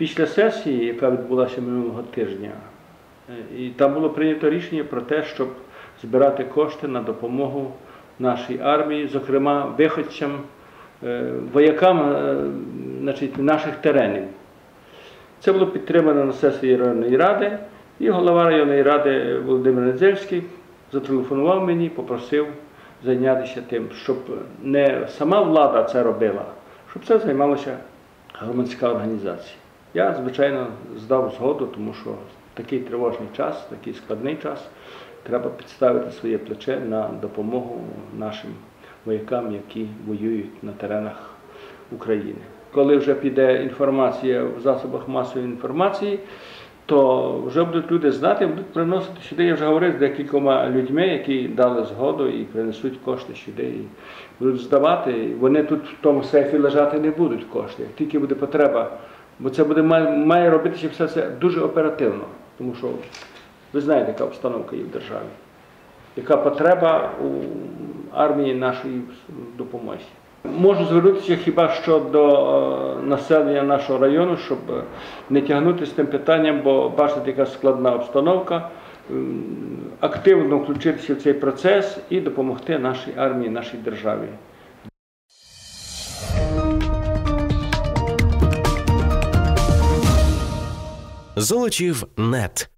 Після сесії, яка відбулася минулого тижня, е, і там було прийнято рішення про те, щоб збирати кошти на допомогу нашій армії, зокрема виходцям, е, воякам е, значить, наших теренів. Це було підтримано на сесії районної ради, і голова районної ради Володимир Недзельський зателефонував мені, попросив зайнятися тим, щоб не сама влада це робила, щоб це займалася громадська організація. Я, звичайно, здав згоду, тому що такий тривожний час, такий складний час, треба підставити своє плече на допомогу нашим воякам, які воюють на теренах України. Коли вже піде інформація в засобах масової інформації, то вже будуть люди знати, будуть приносити сюди. Я вже говорив з декількома людьми, які дали згоду і принесуть кошти сюди. І будуть здавати. Вони тут в тому сейфі лежати не будуть кошти, як тільки буде потреба. Бо це буде має, робитися все це дуже оперативно, тому що ви знаєте, яка обстановка є в державі, яка потреба у армії нашої в допомозі. Можу звернутися хіба що до е, населення нашого району, щоб не тягнути з тим питанням, бо бачите, яка складна обстановка, активно включитися в цей процес і допомогти нашій армії, нашій державі. Золочів нет.